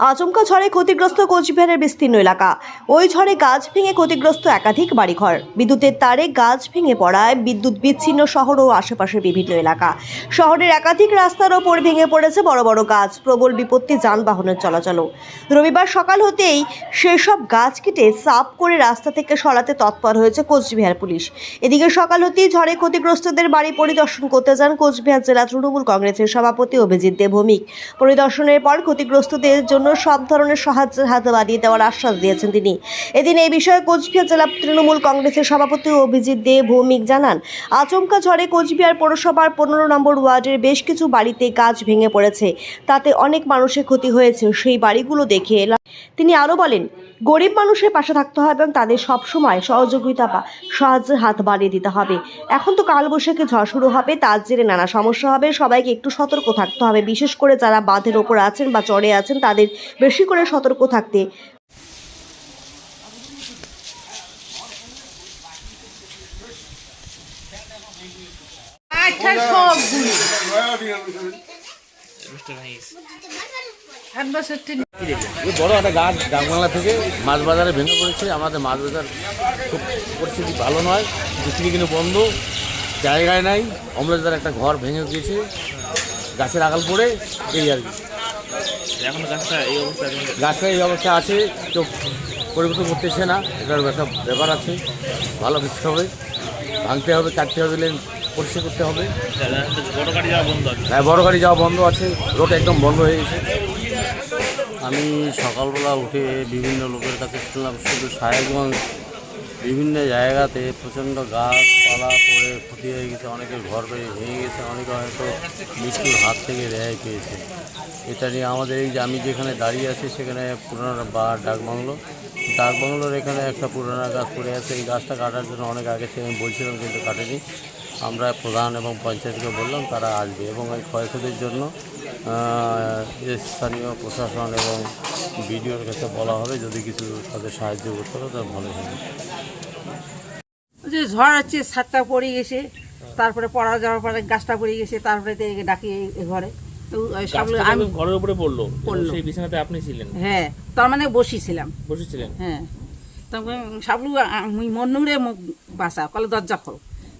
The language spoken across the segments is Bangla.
আচমকা ঝড়ে ক্ষতিগ্রস্ত কোচবিহারের বিস্তীর্ণ এলাকা। ওই ঝড়ে গাছ ভেঙে ক্ষতিগ্রস্ত একাধিক বাড়িঘর। বিদ্যুতের তারে গাছ ভেঙে পড়ায় বিদ্যুৎ বিচ্ছিন্ন শহর ও আশেপাশের বিভিন্ন এলাকা। শহরের একাধিক রাস্তার ওপর ভেঙে পড়েছে বড় বড় গাছ। প্রবল বিপত্তি যানবাহনের চলাচলও। রবিবার সকাল হতেই সেসব গাছ কেটে সাফ করে রাস্তা থেকে সরাতে তৎপর হয়েছে কোচবিহার পুলিশ। এদিকে সকাল হতেই ঝড়ে ক্ষতিগ্রস্তদের বাড়ি পরিদর্শন করতে যান কোচবিহার জেলা তৃণমূল কংগ্রেসের সভাপতি অভিজিৎ দেবভৌমিক পরিদর্শনের পর ক্ষতিগ্রস্তদের জন্য সব ধরনের সাহায্যের হাত বাড়িয়ে দেওয়ার আশ্বাস দিয়েছেন তিনি। এদিন এই বিষয়ে কোচবিহার জেলা তৃণমূল কংগ্রেসের সভাপতি অভিজিৎ দে ভৌমিক জানান, আচমকা ঝড়ে কোচবিহার পৌরসভার পনেরো নম্বর ওয়ার্ডের বেশ কিছু বাড়িতে গাছ ভেঙে পড়েছে, তাতে অনেক মানুষের ক্ষতি হয়েছে, সেই বাড়িগুলো দেখে তিনি আরও বলেন গরিব মানুষের পাশে থাকতে হবে এবং তাদের সবসময় সহযোগিতা বা সাহায্যের হাত বাড়িয়ে দিতে হবে। এখন তো কালবৈশাখী ঝড় শুরু হবে তার জেরে নানা সমস্যা হবে সবাইকে একটু সতর্ক থাকতে হবে। বিশেষ করে যারা বাঁধের ওপর আছেন বা চড়ে আছেন তাদের বেশি করে সতর্ক থাকতে। আচ্ছা সবগুলো। বড় একটা গাছ ডাকবাংলা থেকে মাছ বাজারে ভেঙে পড়েছে আমাদের মাছ বাজার খুব পরিস্থিতি ভালো নয়। বৃষ্টি কিন্তু বন্ধ জায়গায় নাই। অমরেশদার একটা ঘর ভেঙে গিয়েছে গাছের আগাল পড়ে এই আর কি। এখন গাছটা এই অবস্থা গাছটা এই অবস্থা আছে কেউ পরিবর্তন করতেছে না। এটার একটা ব্যাপার আছে ভালো কিছু হবে। ভাঙতে হবে কাটতে হবে পরিষ্কার করতে হবে। বড় গাড়ি যাওয়া বন্ধ আছে। হ্যাঁ বড় গাড়ি যাওয়া বন্ধ আছে। রোড একদম বন্ধ হয়ে গেছে। আমি সকালবেলা উঠে বিভিন্ন লোকের কাছে শুনলাম, শুধু সাহেবগঞ্জ। বিভিন্ন জায়গাতে প্রচণ্ড গাছপালা পড়ে, ক্ষতি হয়ে গেছে, অনেকের ঘর বাড়ি ভেঙে গেছে, অনেকে হয়তো মৃত্যুর হাত থেকে রেহাই পেয়েছে। এটা নিয়ে আমাদের এই যে আমি যেখানে দাঁড়িয়ে আছি, সেখানে পুরানো বা ডাকবাংলো ডাকবাংলোর এখানে একটা পুরানো গাছ পড়ে আছে। এই গাছটা কাটার জন্য অনেক আগে থেকে আমি বলছিলাম, কিন্তু কাটেনি। আমরা প্রধান এবং পঞ্চায়েতকে বললাম, তারা আসবে এবং এই ক্ষয়ক্ষতির জন্য স্থানীয় প্রশাসন এবং বিডিওর কাছে বলা হবে যদি কিছু তাদের সাহায্য করতে হবে তাহলে ভালো হবে। যে ঝড় হচ্ছে ছাদটা পড়ে গেছে তারপরে পড়া যাওয়ার পরে গাছটা পড়ে গেছে তারপরে ডাকি ঘরে। তো ওই সব গাছটা আমি ঘরের উপরে পড়ল। পড়ল। সেই বিছানাতে আপনি ছিলেন। হ্যাঁ তার মানে বসিছিলাম। বসেছিলেন? হ্যাঁ। তখন সাবলু আমি মনুরে মুখ বাসা কলে দরজা খোল।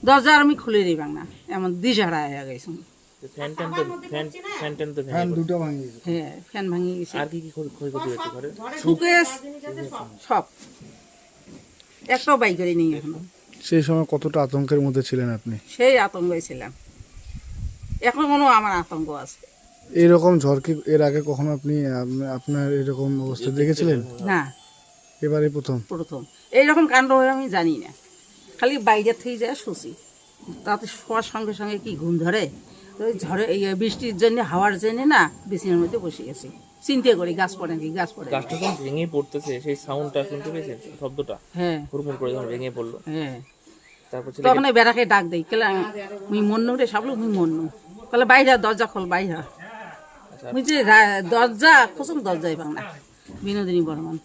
দরজা আর আমি খুলে দিবাং না এমন দিশাড়া হয়ে গেছে। ফ্যান ট্যান তো ফ্যান ফ্যান ট্যান তো ভেঙে পড়ল। হ্যাঁ ফ্যান ভাঙি গেছে। আর কি কি ক্ষয়ক্ষতি হয়েছে ঘরে? সুকেশ সব। একটাও বাই করে নেই এখনও। সেই সময় কতটা আতঙ্কের মধ্যে ছিলেন আপনি? সেই আতঙ্কে ছিলাম। এখন কোনো আমার আতঙ্ক আছে। এইরকম ঝড় কি এর আগে কখনো আপনি আপনার এরকম অবস্থা দেখেছিলেন? না। এবারে প্রথম? প্রথম। এইরকম কাণ্ড হয়ে আমি জানি না। খালি বাইরে থেকে যায় শুছি। তাতে শোয়ার সঙ্গে সঙ্গে কি ঘুম ধরে? তো ওই ঝড়ে এই বৃষ্টির জন্য হাওয়ার জন্য না বিছানার মধ্যে বসে গেছি। চিন্তা করি গাছ পড়ে কি গাছ পড়ে গাছটা যখন ভেঙে পড়তেছে সেই সাউন্ডটা শুনতে পেয়েছেন শব্দটা? হ্যাঁ। হুড়মুড় করে যখন ভেঙে পড়ল। হ্যাঁ। তারপর তখন বেড়াকে ডাক দেই কেলা মুই মন্নু রে সাবলু মুই মন্নু। কলে বাইরে দরজা খোল বাইরে মুই যে দরজা খোসম দরজাই বাংলা বিনোদিনী বর্মন।